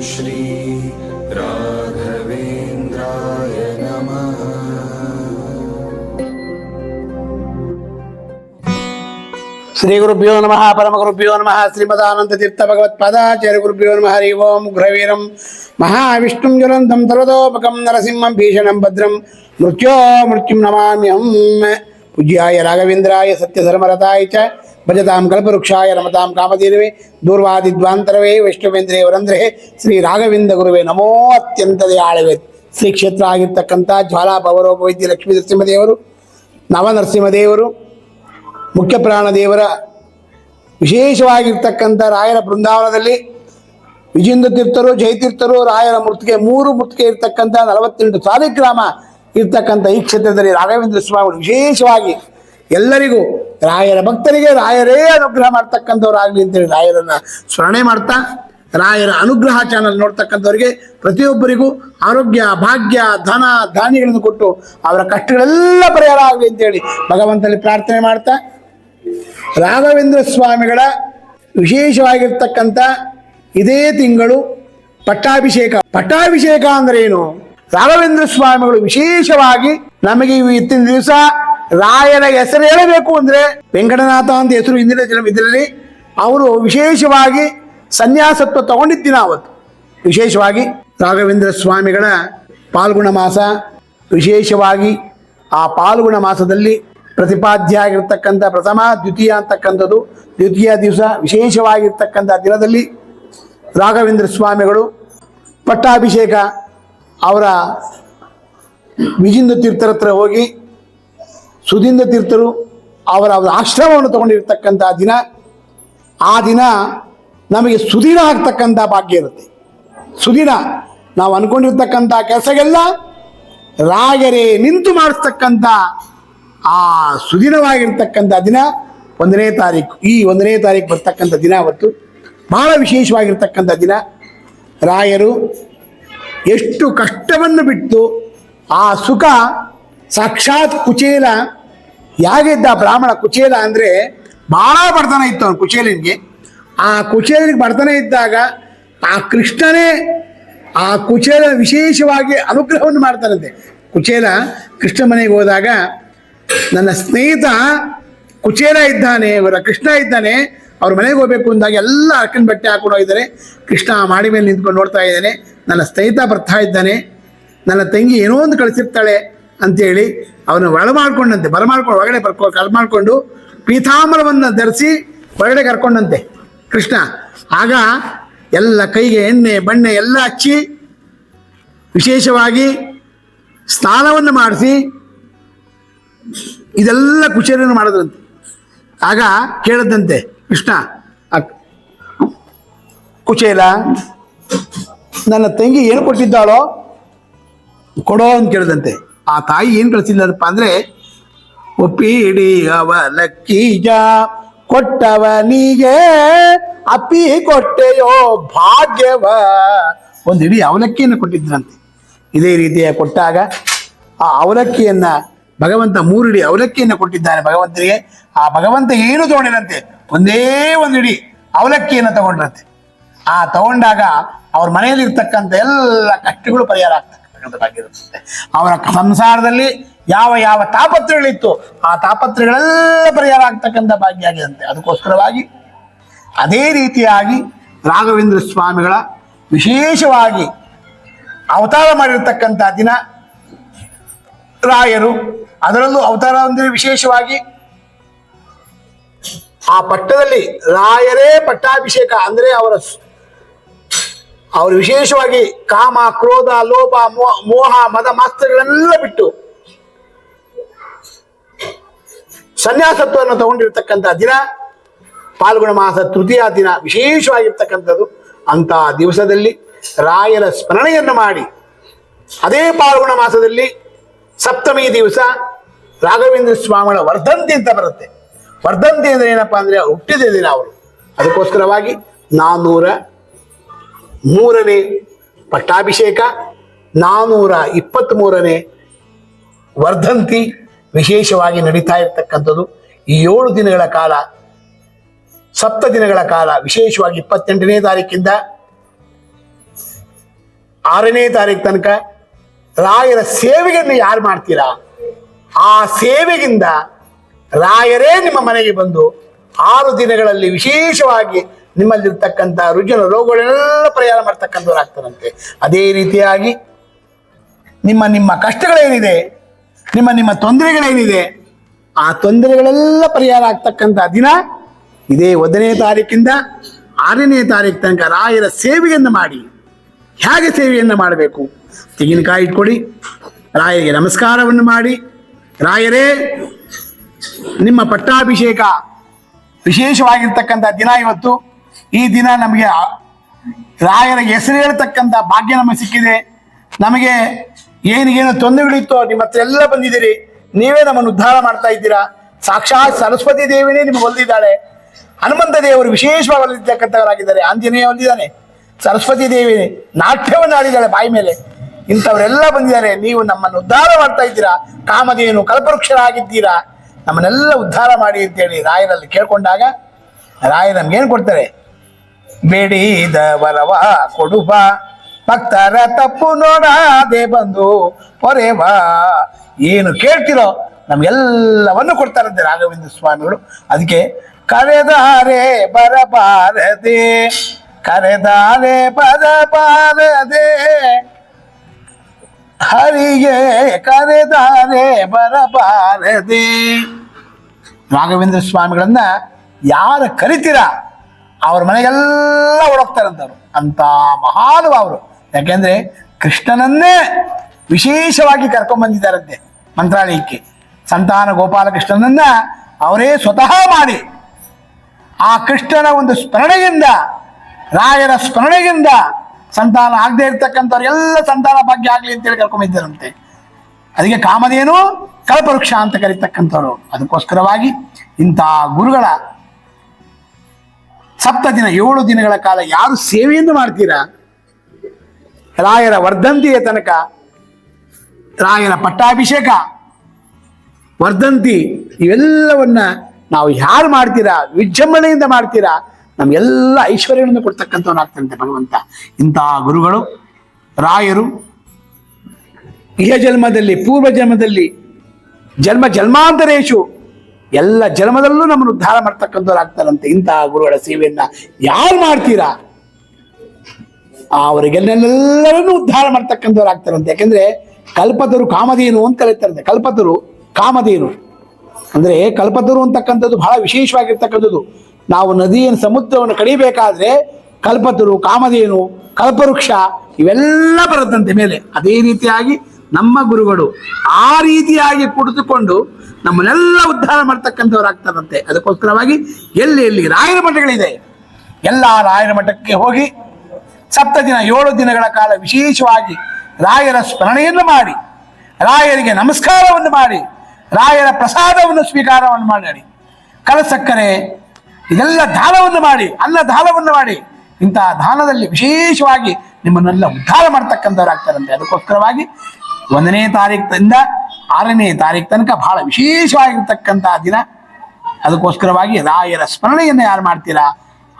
श्री राघवेन्द्राय नमः శ్రీగురుభ్యో నమ పరమగురుభ్యో నమ శ్రీమదానందతీర్థ భగవత్పాదాచార్యగురుభ్యో నమ హరి ఓం ఉగ్రవీరం మహావిష్ణుం జ్వలంతం తలదోపకం నరసింహం భీషణం భద్రం మృత్యో మృత్యుం నమామ్యం పూజ్యాయ రాఘవేంద్రాయ సత్యధర్మరతాయ చ ಭಜತಾಂ ಕಲ್ಪವೃಕ್ಷಾಯ ರಮತಾಂ ಕಾಮಧೇನುವೆ, ದೂರ್ವಾದಿದ್ವಾಂತರವೇ ವೈಷ್ಣವೇಂದ್ರೇ ವರಂದ್ರೆ ಶ್ರೀ ರಾಘವೇಂದ್ರ ಗುರುವೇ ನಮೋ ಅತ್ಯಂತ ದಯಾಳವೇ. ಶ್ರೀ ಕ್ಷೇತ್ರ ಆಗಿರ್ತಕ್ಕಂಥ ಜ್ವಾಲಾ ಪವರೋಪವೈದ್ಯ ಲಕ್ಷ್ಮೀ ನರಸಿಂಹದೇವರು, ನವನರಸಿಂಹದೇವರು, ಮುಖ್ಯ ಪ್ರಾಣ ದೇವರ ವಿಶೇಷವಾಗಿರ್ತಕ್ಕಂಥ ರಾಯರ ಬೃಂದಾವನದಲ್ಲಿ ವಿಜೇಂದ್ರ ತೀರ್ಥರು ಜಯತೀರ್ಥರು ರಾಯರ ಮೂರ್ತಿಗೆ ಮೂರು ಮೂರ್ತಿಗೆ ಇರ್ತಕ್ಕಂಥ ನಲವತ್ತೆಂಟು ಸಾಲಿಗ್ರಾಮ ಇರ್ತಕ್ಕಂಥ ಈ ಕ್ಷೇತ್ರದಲ್ಲಿ ರಾಘವೇಂದ್ರ ಸ್ವಾಮಿಗಳು ವಿಶೇಷವಾಗಿ ಎಲ್ಲರಿಗೂ ರಾಯರ ಭಕ್ತರಿಗೆ ರಾಯರೇ ಅನುಗ್ರಹ ಮಾಡ್ತಕ್ಕಂಥವ್ರಾಗಲಿ ಅಂತೇಳಿ ರಾಯರನ್ನ ಸ್ಮರಣೆ ಮಾಡ್ತಾ ರಾಯರ ಅನುಗ್ರಹ ಚಾನಲ್ ನೋಡ್ತಕ್ಕಂಥವ್ರಿಗೆ ಪ್ರತಿಯೊಬ್ಬರಿಗೂ ಆರೋಗ್ಯ, ಭಾಗ್ಯ, ಧನ, ಧಾನ್ಯಗಳನ್ನು ಕೊಟ್ಟು ಅವರ ಕಷ್ಟಗಳೆಲ್ಲ ಪರಿಹಾರ ಆಗಲಿ ಅಂತೇಳಿ ಭಗವಂತನಲ್ಲಿ ಪ್ರಾರ್ಥನೆ ಮಾಡ್ತಾ ರಾಘವೇಂದ್ರ ಸ್ವಾಮಿಗಳ ವಿಶೇಷವಾಗಿರ್ತಕ್ಕಂಥ ಇದೇ ತಿಂಗಳು ಪಟ್ಟಾಭಿಷೇಕ. ಪಟ್ಟಾಭಿಷೇಕ ಅಂದ್ರೆ ಏನು ರಾಘವೇಂದ್ರ ಸ್ವಾಮಿಗಳು ವಿಶೇಷವಾಗಿ ನಮಗೆ ಇತ್ತಿನ ದಿವಸ ರಾಯರ ಹೆಸರು ಹೇಳಬೇಕು ಅಂದ್ರೆ ವೆಂಕಟನಾಥ ಅಂತ ಹೆಸರು ಹಿಂದಿನ ಇದರಲ್ಲಿ ಅವರು ವಿಶೇಷವಾಗಿ ಸನ್ಯಾಸತ್ವ ತಗೊಂಡಿದ್ದಿನ ಅವತ್ತು. ವಿಶೇಷವಾಗಿ ರಾಘವೇಂದ್ರ ಸ್ವಾಮಿಗಳ ಪಾಲ್ಗುಣ ಮಾಸ, ವಿಶೇಷವಾಗಿ ಆ ಪಾಲ್ಗುಣ ಮಾಸದಲ್ಲಿ ಪ್ರತಿಪಾದ್ಯ ಆಗಿರ್ತಕ್ಕಂಥ ಪ್ರಥಮ, ದ್ವಿತೀಯ ಅಂತಕ್ಕಂಥದ್ದು, ದ್ವಿತೀಯ ದಿವಸ ವಿಶೇಷವಾಗಿರ್ತಕ್ಕಂಥ ದಿನದಲ್ಲಿ ರಾಘವೇಂದ್ರ ಸ್ವಾಮಿಗಳು ಪಟ್ಟಾಭಿಷೇಕ ಅವರ ವಿಜಿಂದ ತೀರ್ಥರ ಹತ್ರ ಹೋಗಿ ಸುಧೀಂದ್ರ ತೀರ್ಥರು ಅವರ ಅವರ ಆಶ್ರಮವನ್ನು ತಗೊಂಡಿರ್ತಕ್ಕಂಥ ದಿನ, ಆ ದಿನ ನಮಗೆ ಸುದಿನ ಆಗ್ತಕ್ಕಂಥ ಭಾಗ್ಯ ಇರುತ್ತೆ. ಸುದಿನ ನಾವು ಅಂದ್ಕೊಂಡಿರ್ತಕ್ಕಂಥ ಕೆಲಸಗೆಲ್ಲ ರಾಯರೇ ನಿಂತು ಮಾಡಿಸ್ತಕ್ಕಂಥ ಆ ಸುದಿನವಾಗಿರ್ತಕ್ಕಂಥ ದಿನ ಒಂದನೇ ತಾರೀಕು. ಈ ಒಂದನೇ ತಾರೀಕು ಬರ್ತಕ್ಕಂಥ ದಿನ ಅವತ್ತು ಬಹಳ ವಿಶೇಷವಾಗಿರ್ತಕ್ಕಂಥ ದಿನ. ರಾಯರು ಎಷ್ಟು ಕಷ್ಟವನ್ನು ಬಿಟ್ಟು ಆ ಸುಖ ಸಾಕ್ಷಾತ್ ಕುಚೇಲ ಯಾಗಿದ್ದ ಬ್ರಾಹ್ಮಣ ಕುಚೇಲ ಅಂದರೆ ಭಾಳ ಬಡತನ ಇತ್ತು ಅವನು ಕುಚೇಲನಿಗೆ. ಆ ಕುಚೇಲನಿಗೆ ಬಡತನ ಇದ್ದಾಗ ಆ ಕೃಷ್ಣನೇ ಆ ಕುಚೇಲ ವಿಶೇಷವಾಗಿ ಅನುಗ್ರಹವನ್ನು ಮಾಡ್ತಾನಂತೆ. ಕುಚೇಲ ಕೃಷ್ಣ ಮನೆಗೆ ಹೋದಾಗ, ನನ್ನ ಸ್ನೇಹಿತ ಕುಚೇಲ ಇದ್ದಾನೆ, ಇವರ ಕೃಷ್ಣ ಇದ್ದಾನೆ, ಅವ್ರ ಮನೆಗೆ ಹೋಗ್ಬೇಕು ಅಂದಾಗ ಎಲ್ಲ ಅಕ್ಕನ ಬಟ್ಟೆ ಹಾಕೊಂಡು ಹೋಗಿದ್ದಾರೆ. ಕೃಷ್ಣ ಆ ಮಾಡಿ ಮೇಲೆ ನಿಂತ್ಕೊಂಡು ನೋಡ್ತಾ ಇದ್ದಾನೆ. ನನ್ನ ಸ್ನೇಹಿತ ಬರ್ತಾ ಇದ್ದಾನೆ. ನನ್ನ ತಂಗಿ ಏನೋ ಒಂದು ಕಳಿಸಿರ್ತಾಳೆ. ಅಂತೇಳಿ ಅವನು ಒಳ ಮಾಡ್ಕೊಂಡಂತೆ ಬರ ಮಾಡ್ಕೊಂಡು ಒಳಗಡೆ ಬರ್ಕೊ, ಕಲ್ ಮಾಡಿಕೊಂಡು ಪೀತಾಂಬರವನ್ನು ಧರಿಸಿ ಒಳಗಡೆ ಕರ್ಕೊಂಡಂತೆ ಕೃಷ್ಣ. ಆಗ ಎಲ್ಲ ಕೈಗೆ ಎಣ್ಣೆ, ಬಣ್ಣೆ ಎಲ್ಲ ಹಚ್ಚಿ ವಿಶೇಷವಾಗಿ ಸ್ನಾನವನ್ನು ಮಾಡಿಸಿ ಇದೆಲ್ಲ ಕುಚೇರಿಯನ್ನು ಮಾಡಿದ್ರಂತೆ. ಆಗ ಕೇಳದಂತೆ ಕೃಷ್ಣ ಕುಚೇಲ ನನ್ನ ತಂಗಿ ಏನು ಕೊಟ್ಟಿದ್ದಾಳೋ ಕೊಡೋ ಅಂತ ಕೇಳಿದಂತೆ ಆ ತಾಯಿ ಏನು ಕಳಿಸಿಲ್ಲಪ್ಪ ಅಂದ್ರೆ, ಒಪ್ಪಿಡಿ ಅವಲಕ್ಕೀಜ ಕೊಟ್ಟವನಿಗೆ ಅಪ್ಪಿ ಕೊಟ್ಟೆಯೋ ಭಾಗ್ಯವ. ಒಂದು ಇಡೀ ಅವಲಕ್ಕಿಯನ್ನು ಕೊಟ್ಟಿದ್ರಂತೆ. ಇದೇ ರೀತಿಯ ಕೊಟ್ಟಾಗ ಆ ಅವಲಕ್ಕಿಯನ್ನ ಭಗವಂತ ಮೂರಿಡಿ ಅವಲಕ್ಕಿಯನ್ನು ಕೊಟ್ಟಿದ್ದಾನೆ ಭಗವಂತನಿಗೆ. ಆ ಭಗವಂತ ಏನು ತಗೊಂಡಿರಂತೆ? ಒಂದೇ ಒಂದು ಇಡೀ ಅವಲಕ್ಕಿಯನ್ನು ತಗೊಂಡ್ರಂತೆ. ಆ ತಗೊಂಡಾಗ ಅವ್ರ ಮನೆಯಲ್ಲಿ ಇರ್ತಕ್ಕಂಥ ಎಲ್ಲ ಕಷ್ಟಗಳು ಪರಿಹಾರ ಆಗ್ತಕ್ಕಂಥದ್ದಾಗಿರುತ್ತೆ ಅವರ ಸಂಸಾರದಲ್ಲಿ ಯಾವ ಯಾವ ತಾಪತ್ರಗಳಿತ್ತು, ಆ ತಾಪತ್ರಗಳೆಲ್ಲ ಪರಿಹಾರ ಆಗ್ತಕ್ಕಂಥ ಭಾಗ್ಯ ಆಗಿದಂತೆ ಅದಕ್ಕೋಸ್ಕರವಾಗಿ ಅದೇ ರೀತಿಯಾಗಿ ರಾಘವೇಂದ್ರ ಸ್ವಾಮಿಗಳ ವಿಶೇಷವಾಗಿ ಅವತಾರ ಮಾಡಿರ್ತಕ್ಕಂಥ ದಿನ ರಾಯರು. ಅದರಲ್ಲೂ ಅವತಾರ ಅಂದರೆ ವಿಶೇಷವಾಗಿ ಆ ಪಟ್ಟದಲ್ಲಿ ರಾಯರೇ ಪಟ್ಟಾಭಿಷೇಕ ಅಂದ್ರೆ ಅವರ ಅವರು ವಿಶೇಷವಾಗಿ ಕಾಮ, ಕ್ರೋಧ ಲೋಭ ಮೋಹ, ಮದ, ಮಾಸ್ತರಗಳೆಲ್ಲ ಬಿಟ್ಟು ಸನ್ಯಾಸತ್ವವನ್ನು ತಗೊಂಡಿರ್ತಕ್ಕಂಥ ದಿನ, ಪಾಲ್ಗುಣ ಮಾಸ ತೃತೀಯ ದಿನ ವಿಶೇಷವಾಗಿರ್ತಕ್ಕಂಥದ್ದು ಅಂತ ದಿವಸದಲ್ಲಿ ರಾಯರ ಸ್ಮರಣೆಯನ್ನು ಮಾಡಿ, ಅದೇ ಪಾಲ್ಗುಣ ಮಾಸದಲ್ಲಿ ಸಪ್ತಮಿ ದಿವಸ ರಾಘವೇಂದ್ರ ಸ್ವಾಮಿಗಳ ವರ್ಧಂತಿ ಅಂತ ಬರುತ್ತೆ. ವರ್ಧಂತಿ ಅಂದ್ರೆ ಏನಪ್ಪಾ ಅಂದ್ರೆ ಹುಟ್ಟಿದ ದಿನ ಅವರು. ಅದಕ್ಕೋಸ್ಕರವಾಗಿ ನಾನ್ನೂರ ಮೂರನೇ ಪಟ್ಟಾಭಿಷೇಕ ನಾನ್ನೂರ ಇಪ್ಪತ್ತ್ಮೂರನೇ ವರ್ಧಂತಿ ವಿಶೇಷವಾಗಿ ನಡೀತಾ ಇರತಕ್ಕಂಥದ್ದು. ಈ ಏಳು ದಿನಗಳ ಕಾಲ, ಸಪ್ತ ದಿನಗಳ ಕಾಲ, ವಿಶೇಷವಾಗಿ ಇಪ್ಪತ್ತೆಂಟನೇ ತಾರೀಕಿಂದ ಆರನೇ ತಾರೀಕು ತನಕ ರಾಯರ ಸೇವೆಯನ್ನು ಯಾರು ಮಾಡ್ತೀರಾ? ಆ ಸೇವೆಯಿಂದ ರಾಯರೇ ನಿಮ್ಮ ಮನೆಗೆ ಬಂದು ಆರು ದಿನಗಳಲ್ಲಿ ವಿಶೇಷವಾಗಿ ನಿಮ್ಮಲ್ಲಿರ್ತಕ್ಕಂಥ ರುಜಿನ ರೋಗಗಳೆಲ್ಲ ಪರಿಹಾರ ಮಾಡ್ತಕ್ಕಂಥವ್ರಾಗ್ತಾರಂತೆ ಅದೇ ರೀತಿಯಾಗಿ ನಿಮ್ಮ ನಿಮ್ಮ ಕಷ್ಟಗಳೇನಿದೆ, ನಿಮ್ಮ ನಿಮ್ಮ ತೊಂದರೆಗಳೇನಿದೆ, ಆ ತೊಂದರೆಗಳೆಲ್ಲ ಪರಿಹಾರ ಆಗ್ತಕ್ಕಂಥ ದಿನ ಇದೇ ಒಂದನೇ ತಾರೀಕಿಂದ ಆರನೇ ತಾರೀಕು ತನಕ ರಾಯರ ಸೇವೆಯನ್ನು ಮಾಡಿ. ಹೇಗೆ ಸೇವೆಯನ್ನು ಮಾಡಬೇಕು? ತೆಂಗಿನಕಾಯಿ ಇಟ್ಕೊಡಿ, ರಾಯರಿಗೆ ನಮಸ್ಕಾರವನ್ನು ಮಾಡಿ. ರಾಯರೇ, ನಿಮ್ಮ ಪಟ್ಟಾಭಿಷೇಕ ವಿಶೇಷವಾಗಿರ್ತಕ್ಕಂಥ ದಿನ ಇವತ್ತು. ಈ ದಿನ ನಮಗೆ ರಾಯರ ಹೆಸರು ಹೇಳ್ತಕ್ಕಂಥ ಭಾಗ್ಯ ನಮಗೆ ಸಿಕ್ಕಿದೆ. ನಮಗೆ ಏನಿಗೇನು ತೊಂದರೆಗಳಿತ್ತೋ ನಿಮ್ಮ ಹತ್ರ ಎಲ್ಲ ಬಂದಿದ್ದೀರಿ. ನೀವೇ ನಮ್ಮನ್ನು ಉದ್ಧಾರ ಮಾಡ್ತಾ ಇದ್ದೀರಾ. ಸಾಕ್ಷಾತ್ ಸರಸ್ವತಿ ದೇವಿನೇ ನಿಮಗೆ ಹೊಲಿದಿದ್ದಾಳೆ. ಹನುಮಂತ ದೇವರು ವಿಶೇಷವಾಗಿ ಒಲಿರ್ತಕ್ಕಂಥವರಾಗಿದ್ದಾರೆ ಆಂಜನೇಯ ಒಲಿದಾನೆ ಸರಸ್ವತಿ ದೇವಿ ನಾಟ್ಯವನ್ನು ಆಡಿದ್ದಾಳೆ ಬಾಯಿ ಮೇಲೆ. ಇಂಥವರೆಲ್ಲ ಬಂದಿದ್ದಾರೆ. ನೀವು ನಮ್ಮನ್ನು ಉದ್ಧಾರ ಮಾಡ್ತಾ ಇದ್ದೀರಾ. ಕಾಮಧೇನು ಕಲ್ಪವೃಕ್ಷರಾಗಿದ್ದೀರಾ. ನಮ್ಮನ್ನೆಲ್ಲ ಉದ್ಧಾರ ಮಾಡಿ ಅಂತೇಳಿ ರಾಯರಲ್ಲಿ ಕೇಳ್ಕೊಂಡಾಗ ರಾಯ ನಮ್ಗೇನು ಕೊಡ್ತಾರೆ? ಬೇಡಿದ ವರವ ಕೊಡುವ. ಭಕ್ತರ ತಪ್ಪು ನೋಡದೆ ಬಂದು ಪೊರೆವ ಏನು ಕೇಳ್ತಿರೋ ನಮಗೆಲ್ಲವನ್ನು ಕೊಡ್ತಾರಂತೆ ರಾಘವೇಂದ್ರ ಸ್ವಾಮಿಗಳು. ಅದಕ್ಕೆ ಕರೆದಾರೆ ಬರಬಾರದೆ ಕರೆದಾರೆ ಬರಬಾರದೆ. ಹರಿಗೆ ಕರೆದಾರೆ ಬರಬಾರದೆ. ರಾಘವೇಂದ್ರ ಸ್ವಾಮಿಗಳನ್ನ ಯಾರು ಕರಿತೀರಾ? ಅವ್ರ ಮನೆಗೆಲ್ಲ ಓಡೋಗ್ತಾರಂತವ್ರು ಅಂತ ಮಹಾನುಭಾವರು. ಯಾಕೆಂದ್ರೆ ಕೃಷ್ಣನನ್ನೇ ವಿಶೇಷವಾಗಿ ಕರ್ಕೊಂಡ್ಬಂದಿದ್ದಾರಂತೆ ಮಂತ್ರಾಲಯಕ್ಕೆ. ಸಂತಾನ ಗೋಪಾಲಕೃಷ್ಣನನ್ನ ಅವರೇ ಸ್ವತಃ ಮಾಡಿ ಆ ಕೃಷ್ಣನ ಒಂದು ಸ್ಮರಣೆಯಿಂದ, ರಾಯರ ಸ್ಮರಣೆಯಿಂದ ಸಂತಾನ ಆಗದೆ ಇರ್ತಕ್ಕಂಥವ್ರಿಗೆಲ್ಲ ಸಂತಾನ ಭಾಗ್ಯ ಆಗಲಿ ಅಂತೇಳಿ ಕರ್ಕೊಂಬಂದಿದ್ದಾರಂತೆ ಅದಕ್ಕೆ ಕಾಮಧೇನು ಕಲ್ಪವೃಕ್ಷ ಅಂತ ಕರೀತಕ್ಕಂಥವ್ರು. ಅದಕ್ಕೋಸ್ಕರವಾಗಿ ಇಂಥ ಗುರುಗಳ ಸಪ್ತ ದಿನ, ಏಳು ದಿನಗಳ ಕಾಲ ಯಾರು ಸೇವೆಯನ್ನು ಮಾಡ್ತೀರಾ? ರಾಯರ ವರ್ಧಂತಿಯ ತನಕ, ರಾಯರ ಪಟ್ಟಾಭಿಷೇಕ, ವರ್ಧಂತಿ, ಇವೆಲ್ಲವನ್ನ ನಾವು ಯಾರು ಮಾಡ್ತೀರಾ? ವಿಜೃಂಭಣೆಯಿಂದ ಮಾಡ್ತೀರಾ? ನಮಗೆಲ್ಲ ಐಶ್ವರ್ಯವನ್ನು ಕೊಡ್ತಕ್ಕಂಥವನಾಗ್ತಂತೆ ಭಗವಂತ. ಇಂತಹ ಗುರುಗಳು, ರಾಯರು ಇಹ ಜನ್ಮದಲ್ಲಿ ಪೂರ್ವ ಜನ್ಮದಲ್ಲಿ ಜನ್ಮ ಜನ್ಮಾಂತರೇಶು ಎಲ್ಲ ಜನ್ಮದಲ್ಲೂ ನಮ್ಮನ್ನು ಉದ್ಧಾರ ಮಾಡ್ತಕ್ಕಂಥವ್ರು ಆಗ್ತಾರಂತೆ. ಇಂತಹ ಗುರುಗಳ ಸೇವೆಯನ್ನ ಯಾರು ಮಾಡ್ತೀರಾ? ಅವರಿಗೆಲ್ಲರನ್ನೂ ಉದ್ಧಾರ ಮಾಡ್ತಕ್ಕಂಥವ್ರು ಆಗ್ತಾರಂತೆ. ಯಾಕಂದ್ರೆ ಕಲ್ಪತರು ಕಾಮಧೇನು ಅಂತ ಕರೀತಾರಂತೆ. ಕಲ್ಪತರು ಕಾಮಧೇನು. ಅಂದ್ರೆ ಕಲ್ಪತರು ಅಂತಕ್ಕಂಥದ್ದು ಬಹಳ ವಿಶೇಷವಾಗಿರ್ತಕ್ಕಂಥದ್ದು. ನಾವು ನದಿಯನ್ನು ಸಮುದ್ರವನ್ನು ಕಡಿಬೇಕಾದ್ರೆ ಕಲ್ಪತರು, ಕಾಮಧೇನು, ಕಲ್ಪವೃಕ್ಷ ಇವೆಲ್ಲ ಬರುತ್ತಂತೆ ಮೇಲೆ. ಅದೇ ರೀತಿಯಾಗಿ ನಮ್ಮ ಗುರುಗಳು ಆ ರೀತಿಯಾಗಿ ಕುಡಿದುಕೊಂಡು ನಮ್ಮನ್ನೆಲ್ಲ ಉದ್ಧಾರ ಮಾಡ್ತಕ್ಕಂಥವ್ರು ಆಗ್ತಾರಂತೆ ಅದಕ್ಕೋಸ್ಕರವಾಗಿ ಎಲ್ಲಿ ಎಲ್ಲಿ ರಾಯರ ಮಠಗಳಿದೆ, ಎಲ್ಲ ರಾಯರ ಮಠಕ್ಕೆ ಹೋಗಿ ಸಪ್ತ ದಿನ ಏಳು ದಿನಗಳ ಕಾಲ ವಿಶೇಷವಾಗಿ ರಾಯರ ಸ್ಮರಣೆಯನ್ನು ಮಾಡಿ, ರಾಯರಿಗೆ ನಮಸ್ಕಾರವನ್ನು ಮಾಡಿ, ರಾಯರ ಪ್ರಸಾದವನ್ನು ಸ್ವೀಕಾರವನ್ನು ಮಾಡಿ, ಕಲಸಕ್ಕರೆ, ಇದೆಲ್ಲ ದಾನವನ್ನು ಮಾಡಿ ಅಲ್ಲ ದಾನವನ್ನು ಮಾಡಿ, ಇಂತಹ ದಾನದಲ್ಲಿ ವಿಶೇಷವಾಗಿ ನಿಮ್ಮನ್ನೆಲ್ಲ ಉದ್ಧಾರ ಮಾಡ್ತಕ್ಕಂಥವ್ರಾಗ್ತಾರಂತೆ. ಅದಕ್ಕೋಸ್ಕರವಾಗಿ ಒಂದನೇ ತಾರೀಕಿಂದ ಆರನೇ ತಾರೀಕು ತನಕ ಬಹಳ ವಿಶೇಷವಾಗಿರ್ತಕ್ಕಂತಹ ದಿನ. ಅದಕ್ಕೋಸ್ಕರವಾಗಿ ರಾಯರ ಸ್ಮರಣೆಯನ್ನು ಯಾರು ಮಾಡ್ತೀರಾ?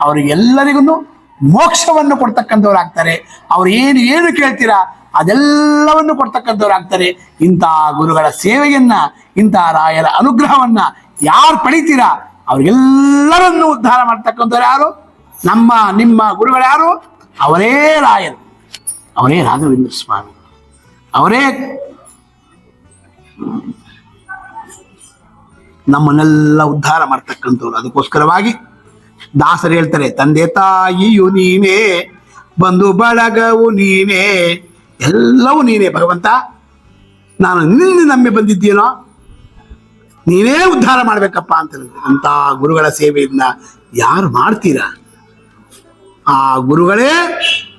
ಅವರಿಗೆಲ್ಲರಿಗೂ ಮೋಕ್ಷವನ್ನು ಕೊಡ್ತಕ್ಕಂಥವ್ರು ಆಗ್ತಾರೆ ಅವ್ರು ಏನು ಏನು ಕೇಳ್ತೀರಾ, ಅದೆಲ್ಲವನ್ನು ಕೊಡ್ತಕ್ಕಂಥವ್ರು ಆಗ್ತಾರೆ ಇಂತಹ ಗುರುಗಳ ಸೇವೆಯನ್ನ, ಇಂಥ ರಾಯರ ಅನುಗ್ರಹವನ್ನ ಯಾರು ಪಡಿತೀರಾ? ಅವರಿಗೆಲ್ಲರನ್ನು ಉದ್ಧಾರ ಮಾಡ್ತಕ್ಕಂಥವ್ರು ಯಾರು? ನಮ್ಮ, ನಿಮ್ಮ ಗುರುಗಳು ಯಾರು? ಅವರೇ ರಾಯರು. ಅವರೇ ರಾಘವೇಂದ್ರ ಸ್ವಾಮಿ. ಅವರೇ ನಮ್ಮನ್ನೆಲ್ಲ ಉದ್ಧಾರ ಮಾಡ್ತಕ್ಕಂಥವ್ರು. ಅದಕ್ಕೋಸ್ಕರವಾಗಿ ದಾಸರು ಹೇಳ್ತಾರೆ, ತಂದೆ ತಾಯಿಯು ನೀನೇ, ಬಂಧು ಬಳಗವು ನೀನೇ, ಎಲ್ಲವೂ ನೀನೇ ಭಗವಂತ. ನಾನು ನಿನ್ನೆ ನಂಬಿ ಬಂದಿದ್ದೀನೋ ನೀನೇ ಉದ್ಧಾರ ಮಾಡ್ಬೇಕಪ್ಪ ಅಂತ. ಅಂತ ಗುರುಗಳ ಸೇವೆಯಿಂದ ಯಾರು ಮಾಡ್ತೀರಾ? ಆ ಗುರುಗಳೇ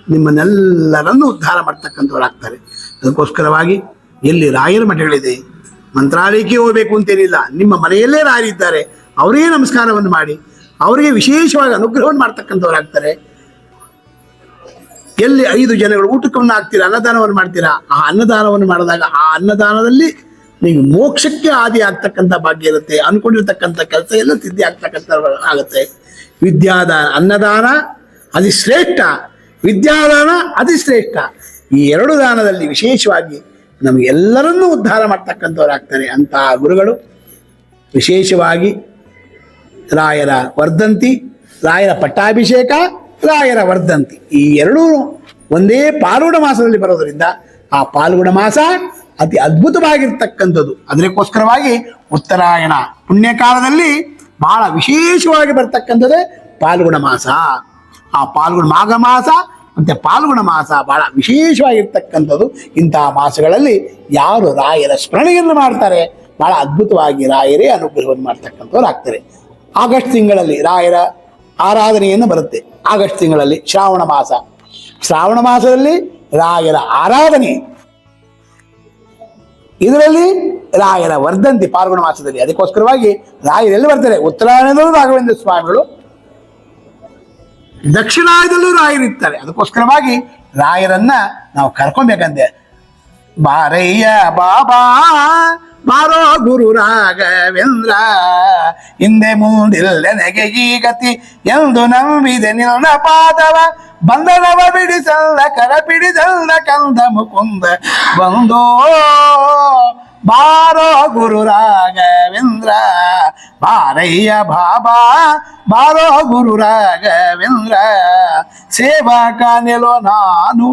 ನಿಮ್ಮನ್ನೆಲ್ಲರನ್ನು ಉದ್ಧಾರ ಮಾಡ್ತಕ್ಕಂಥವ್ರಾಗ್ತಾರೆ. ಅದಕ್ಕೋಸ್ಕರವಾಗಿ ಎಲ್ಲಿ ರಾಯರ ಮಠಗಳಿದೆ, ಮಂತ್ರಾಲಯಕ್ಕೆ ಹೋಗಬೇಕು ಅಂತೇನಿಲ್ಲ, ನಿಮ್ಮ ಮನೆಯಲ್ಲೇ ರಾಯರಿದ್ದಾರೆ ಅವರೇ ನಮಸ್ಕಾರವನ್ನು ಮಾಡಿ, ಅವರಿಗೆ ವಿಶೇಷವಾಗಿ ಅನುಗ್ರಹವನ್ನು ಮಾಡ್ತಕ್ಕಂಥವ್ರಾಗ್ತಾರೆ. ಎಲ್ಲಿ ಐದು ಜನಗಳು ಊಟಕ್ಕವನ್ನು ಹಾಕ್ತೀರಾ ಅನ್ನದಾನವನ್ನು ಮಾಡ್ತೀರಾ, ಆ ಅನ್ನದಾನವನ್ನು ಮಾಡಿದಾಗ ಆ ಅನ್ನದಾನದಲ್ಲಿ ನೀವು ಮೋಕ್ಷಕ್ಕೆ ಆದಿ ಆಗ್ತಕ್ಕಂಥ ಭಾಗ್ಯ ಇರುತ್ತೆ, ಅನ್ಕೊಂಡಿರ್ತಕ್ಕಂಥ ಕೆಲಸ ಎಲ್ಲ ಸಿದ್ಧಿ ಆಗ್ತಕ್ಕಂಥ ಆಗುತ್ತೆ. ವಿದ್ಯಾದಾನ ಅನ್ನದಾನ ಅತಿ ಶ್ರೇಷ್ಠ ವಿದ್ಯಾದಾನ ಅತಿ ಶ್ರೇಷ್ಠ ಈ ಎರಡು ದಾನದಲ್ಲಿ ವಿಶೇಷವಾಗಿ ನಮಗೆಲ್ಲರನ್ನೂ ಉದ್ಧಾರ ಮಾಡ್ತಕ್ಕಂಥವರಾಗ್ತಾರೆ ಅಂತಹ ಗುರುಗಳು. ವಿಶೇಷವಾಗಿ ರಾಯರ ವರ್ಧಂತಿ, ರಾಯರ ಪಟ್ಟಾಭಿಷೇಕ, ರಾಯರ ವರ್ಧಂತಿ. ಈ ಎರಡೂ ಒಂದೇ ಪಾಲ್ಗುಣ ಮಾಸದಲ್ಲಿ ಬರೋದರಿಂದ ಆ ಪಾಲ್ಗುಣ ಮಾಸ ಅತಿ ಅದ್ಭುತವಾಗಿರ್ತಕ್ಕಂಥದ್ದು. ಅದಕ್ಕೋಸ್ಕರವಾಗಿ ಉತ್ತರಾಯಣ ಪುಣ್ಯಕಾಲದಲ್ಲಿ ಬಹಳ ವಿಶೇಷವಾಗಿ ಬರ್ತಕ್ಕಂಥದ್ದೇ ಪಾಲ್ಗುಣ ಮಾಸ. ಆ ಪಾಲ್ಗುಣ ಮಾಘ ಮಾಸ ಮತ್ತೆ ಪಾಲ್ಗುಣ ಮಾಸ ಬಹಳ ವಿಶೇಷವಾಗಿರ್ತಕ್ಕಂಥದ್ದು ಇಂತಹ ಮಾಸಗಳಲ್ಲಿ ಯಾರು ರಾಯರ ಸ್ಮರಣೆಯನ್ನು ಮಾಡ್ತಾರೆ, ಬಹಳ ಅದ್ಭುತವಾಗಿ ರಾಯರೇ ಅನುಗ್ರಹವನ್ನು ಮಾಡ್ತಕ್ಕಂಥವ್ರು ಆಗ್ತಾರೆ. ಆಗಸ್ಟ್ ತಿಂಗಳಲ್ಲಿ ರಾಯರ ಆರಾಧನೆಯನ್ನು ಬರುತ್ತೆ. ಆಗಸ್ಟ್ ತಿಂಗಳಲ್ಲಿ ಶ್ರಾವಣ ಮಾಸ. ಶ್ರಾವಣ ಮಾಸದಲ್ಲಿ ರಾಯರ ಆರಾಧನೆ. ಇದರಲ್ಲಿ ರಾಯರ ವರ್ಧಂತಿ, ಪಾಲ್ಗುಣ ಮಾಸದಲ್ಲಿ. ಅದಕ್ಕೋಸ್ಕರವಾಗಿ ರಾಯರೆಲ್ಲಿ ಬರ್ತಾರೆ. ಉತ್ತರಾಯಣದಲ್ಲೂ ರಾಘವೇಂದ್ರ ಸ್ವಾಮಿಗಳು ದಕ್ಷಿಣಾಯದಲ್ಲೂ ರಾಯರಿರ್ತಾರೆ ಅದಕ್ಕೋಸ್ಕರವಾಗಿ ರಾಯರನ್ನ ನಾವು ಕರ್ಕೊಬೇಕಂತೆ ಬಾರಯ್ಯ ಬಾಬಾ, ಬಾರೋ ಗುರು ರಾಘವೇಂದ್ರ, ಹಿಂದೆ ಮುಂದಿಲ್ಲ ನೆಗೆ ಈ ಗತಿ ಎಂದು ನಂಬಿದೆ ನಿನ್ನ ಪಾದವ. ಬಂದನವ ಬಿಡಿಸಲ್ಲ ಕರ ಬಿಡಿಸಲ್ಲ ಕಂದ ಮುಕುಂದ. ಬಂದೋ ಬಾರೋ ಗುರು ರಾಘವೇಂದ್ರ ಬಾರಯ್ಯ ಬಾಬಾ ಬಾರೋ ಗುರು ರಾಘವೇಂದ್ರ ಸೇವಕ ನೆಲೋ ನಾನು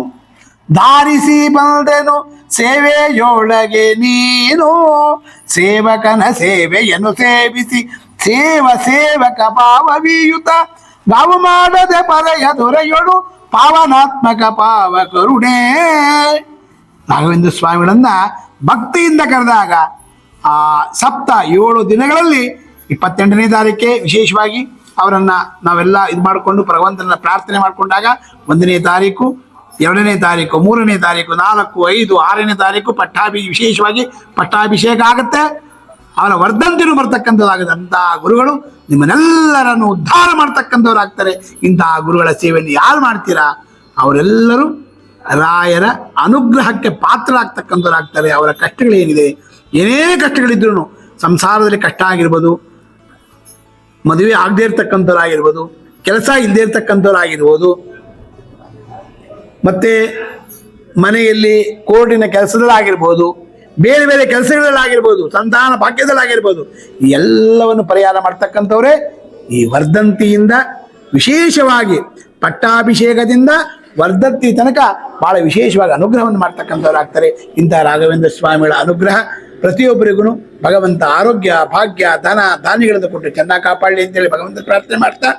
ಧಾರಿಸಿ ಬಂದೆನು ಸೇವೆಯೊಳಗೆ ನೀನು ಸೇವಕನ ಸೇವೆಯನ್ನು ಸೇವಿಸಿ ಸೇವ ಸೇವಕ ಭಾವವಿಯುತ ನಾವು ಮಾಡದೆ ಪರೆಯ ದೊರೆಯೊಳು ಪಾವನಾತ್ಮಕ ಪಾವ ಕರುಣೆ ರಾಘವೇಂದ್ರ ಸ್ವಾಮಿಗಳನ್ನ ಭಕ್ತಿಯಿಂದ ಕರೆದಾಗ ಆ ಸಪ್ತ ಏಳು ದಿನಗಳಲ್ಲಿ ಇಪ್ಪತ್ತೆಂಟನೇ ತಾರೀಕೆ ವಿಶೇಷವಾಗಿ ಅವರನ್ನ ನಾವೆಲ್ಲ ಇದು ಮಾಡಿಕೊಂಡು ಭಗವಂತನ ಪ್ರಾರ್ಥನೆ ಮಾಡಿಕೊಂಡಾಗ ಒಂದನೇ ತಾರೀಕು ಎರಡನೇ ತಾರೀಕು ಮೂರನೇ ತಾರೀಕು ನಾಲ್ಕು, ಐದು, ಆರನೇ ತಾರೀಕು ಪಟ್ಟಾಭಿ, ವಿಶೇಷವಾಗಿ ಪಟ್ಟಾಭಿಷೇಕ ಆಗುತ್ತೆ. ಅವರ ವರ್ಧಂತಿನೂ ಬರ್ತಕ್ಕಂಥದ್ದಾಗುತ್ತೆ. ಅಂತಹ ಗುರುಗಳು ನಿಮ್ಮನ್ನೆಲ್ಲರನ್ನು ಉದ್ಧಾರ ಮಾಡ್ತಕ್ಕಂಥವ್ರಾಗ್ತಾರೆ. ಇಂತಹ ಗುರುಗಳ ಸೇವೆಯನ್ನು ಯಾರು ಮಾಡ್ತೀರಾ? ಅವರೆಲ್ಲರೂ ರಾಯರ ಅನುಗ್ರಹಕ್ಕೆ ಪಾತ್ರರಾಗ್ತಕ್ಕಂಥವ್ರಾಗ್ತಾರೆ. ಅವರ ಕಷ್ಟಗಳೇನಿದೆ ಏನೇ ಕಷ್ಟಗಳಿದ್ರು ಸಂಸಾರದಲ್ಲಿ ಕಷ್ಟ ಆಗಿರ್ಬೋದು, ಮದುವೆ ಆಗದೇ ಇರ್ತಕ್ಕಂಥವ್ರಾಗಿರ್ಬೋದು, ಕೆಲಸ ಇಲ್ಲದೆ ಇರ್ತಕ್ಕಂಥವ್ರಾಗಿರ್ಬೋದು, ಮತ್ತೆ ಮನೆಯಲ್ಲಿ ಕೋರ್ಟಿನ ಕೆಲಸದಲ್ಲಾಗಿರ್ಬೋದು, ಬೇರೆ ಬೇರೆ ಕೆಲಸಗಳಲ್ಲಾಗಿರ್ಬೋದು, ಸಂತಾನ ಭಾಗ್ಯದಲ್ಲಾಗಿರ್ಬೋದು ಎಲ್ಲವನ್ನು ಪರಿಹಾರ ಮಾಡ್ತಕ್ಕಂಥವ್ರೆ ಈ ವರ್ಧಂತಿಯಿಂದ ವಿಶೇಷವಾಗಿ ಪಟ್ಟಾಭಿಷೇಕದಿಂದ ವರ್ಧಂತಿ ತನಕ ಬಹಳ ವಿಶೇಷವಾಗಿ ಅನುಗ್ರಹವನ್ನು ಮಾಡ್ತಕ್ಕಂಥವ್ರಾಗ್ತಾರೆ ಇಂಥ ರಾಘವೇಂದ್ರ ಸ್ವಾಮಿಗಳ ಅನುಗ್ರಹ ಪ್ರತಿಯೊಬ್ಬರಿಗೂ ಭಗವಂತ ಆರೋಗ್ಯ, ಭಾಗ್ಯ, ಧನ, ಧಾನ್ಯಗಳನ್ನು ಕೊಟ್ಟು ಚೆನ್ನಾಗಿ ಕಾಪಾಡಲಿ ಅಂತೇಳಿ ಭಗವಂತ ಪ್ರಾರ್ಥನೆ ಮಾಡ್ತಾ,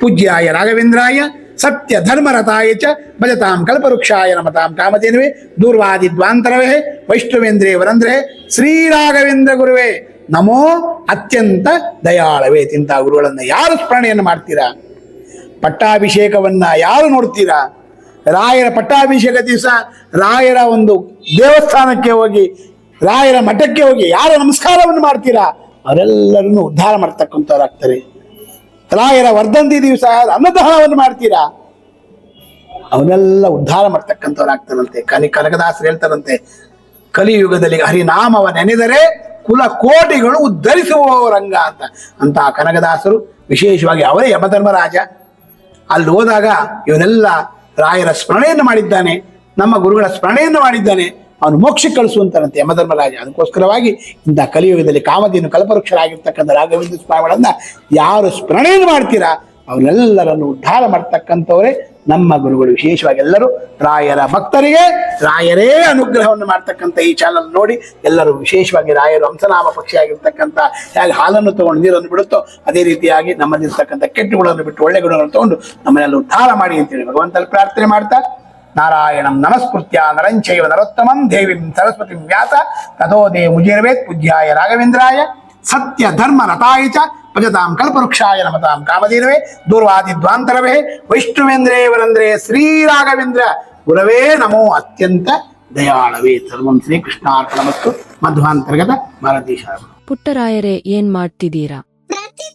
ಪೂಜ್ಯಾಯ ರಾಘವೇಂದ್ರಾಯ, ಸತ್ಯ ಧರ್ಮರತಾಯ ಚ ಭಜತಾಂ ಕಲ್ಪವೃಕ್ಷಾಯ ನಮತಾಂ ಕಾಮಧೇನುವೆ, ದೂರ್ವಾದಿ ದ್ವಾಂತರವೇ ವೈಷ್ಣವೇಂದ್ರೇ ವರಂದ್ರೇ ಶ್ರೀರಾಘವೇಂದ್ರ ಗುರುವೇ, ನಮೋ ಅತ್ಯಂತ ದಯಾಳವೇ ತಿಂತ ಗುರುಗಳನ್ನು ಯಾರು ಸ್ಮರಣೆಯನ್ನು ಮಾಡ್ತೀರಾ? ಪಟ್ಟಾಭಿಷೇಕವನ್ನ ಯಾರು ನೋಡ್ತೀರಾ? ರಾಯರ ಪಟ್ಟಾಭಿಷೇಕ ದಿವಸ ರಾಯರ ಒಂದು ದೇವಸ್ಥಾನಕ್ಕೆ ಹೋಗಿ, ರಾಯರ ಮಠಕ್ಕೆ ಹೋಗಿ ಯಾರ ನಮಸ್ಕಾರವನ್ನು ಮಾಡ್ತೀರಾ? ಅವರೆಲ್ಲರನ್ನು ಉದ್ಧಾರ ಮಾಡ್ತಕ್ಕಂಥವ್ರಾಗ್ತಾರೆ ರಾಯರ ವರ್ಧಂತಿ ದಿವಸ ಅನ್ನದಾನವನ್ನು ಮಾಡ್ತೀರಾ? ಅವನ್ನೆಲ್ಲ ಉದ್ಧಾರ ಮಾಡ್ತಕ್ಕಂಥವ್ರಾಗ್ತಾರಂತೆ ಕಲಿ ಕನಕದಾಸರು ಹೇಳ್ತಾರಂತೆ, ಕಲಿಯುಗದಲ್ಲಿ ಹರಿನಾಮವ ನೆನೆದರೆ ಕುಲ ಕೋಟಿಗಳು ಉದ್ಧರಿಸುವವರಂಗ ಅಂತ. ಅಂತ ಕನಕದಾಸರು ವಿಶೇಷವಾಗಿ ಅವರೇ ಯಮಧರ್ಮರಾಜ. ಅಲ್ಲಿ ಹೋದಾಗ ಇವನೆಲ್ಲ ರಾಯರ ಸ್ಮರಣೆಯನ್ನು ಮಾಡಿದ್ದಾನೆ, ನಮ್ಮ ಗುರುಗಳ ಸ್ಮರಣೆಯನ್ನು ಮಾಡಿದ್ದಾನೆ, ಅವನು ಮೋಕ್ಷಕ್ಕೆ ಕಳಿಸುವಂತನಂತೆ ಯಮಧರ್ಮರಾಜ. ಅದಕ್ಕೋಸ್ಕರವಾಗಿ ಇಂಥ ಕಲಿಯುಗದಲ್ಲಿ ಕಾಮಧೇನು ಕಲ್ಪವೃಕ್ಷರಾಗಿರ್ತಕ್ಕಂಥ ರಾಘವೇಂದ್ರ ಸ್ವಾಮಿಗಳನ್ನ ಯಾರು ಸ್ಮರಣೆಯನ್ನು ಮಾಡ್ತೀರಾ? ಅವರೆಲ್ಲರನ್ನು ಉದ್ಧಾರ ಮಾಡ್ತಕ್ಕಂಥವರೇ ನಮ್ಮ ಗುರುಗಳು ವಿಶೇಷವಾಗಿ ಎಲ್ಲರೂ ರಾಯರ ಭಕ್ತರಿಗೆ ರಾಯರೇ ಅನುಗ್ರಹವನ್ನು ಮಾಡ್ತಕ್ಕಂಥ ಈ ಚಾನಲ್ ನೋಡಿ ಎಲ್ಲರೂ ವಿಶೇಷವಾಗಿ ರಾಯರು ಹಂಸನಾಮ ಪಕ್ಷಿಯಾಗಿರ್ತಕ್ಕಂಥ ಹೇಗೆ ಹಾಲನ್ನು ತಗೊಂಡು ನೀರನ್ನು ಬಿಡುತ್ತೋ ಅದೇ ರೀತಿಯಾಗಿ ನಮ್ಮಲ್ಲಿರ್ತಕ್ಕಂಥ ಕೆಟ್ಟ ಗುಣವನ್ನು ಬಿಟ್ಟು ಒಳ್ಳೆ ಗುಣಗಳನ್ನು ತಗೊಂಡು ನಮ್ಮನ್ನೆಲ್ಲ ಉದ್ಧಾರ ಮಾಡಿ ಅಂತೇಳಿ ಭಗವಂತಲ್ಲಿ ಪ್ರಾರ್ಥನೆ ಮಾಡ್ತಾ, ನಾರಾಯಣಂ ನಮಸ್ಕೃತ್ಯ ನರಂಚೈವ ನರೋತ್ತಮಂ ದೇವಿಂ ಸರಸ್ವತಿ ವ್ಯಾಸ, ತಥೋ ದೇ ಮುಜೀರ್ವೇತ್ ಪೂಜ್ಯಾಯ ರಾಘವೇಂದ್ರಾಯ, ಸತ್ಯ ಧರ್ಮ ರತಾಯ ಚ ಭಜತಾಂ ಕಲ್ಪವೃಕ್ಷಾಯ ನಮತಾಂ ಕಾಮಧೇನವೇ ದೂರ್ವಾದಿ ದ್ವಾಂತರವೇ ವೈಷ್ಣವೇಂದ್ರೇ ವರಂದ್ರೆ ಶ್ರೀರಾಘವೇಂದ್ರ, ಗುರವೇ ನಮೋ ಅತ್ಯಂತ ದಯಾಳವೇ. ಸರ್ವಂ ಶ್ರೀಕೃಷ್ಣಾರ್ಪಣ ಮತ್ತು ಮಧ್ವಾಂತರ್ಗತ ಭಾರತೀಶ ಪುಟ್ಟರಾಯರೇ, ಏನ್ ಮಾಡ್ತಿದ್ದೀರಾ?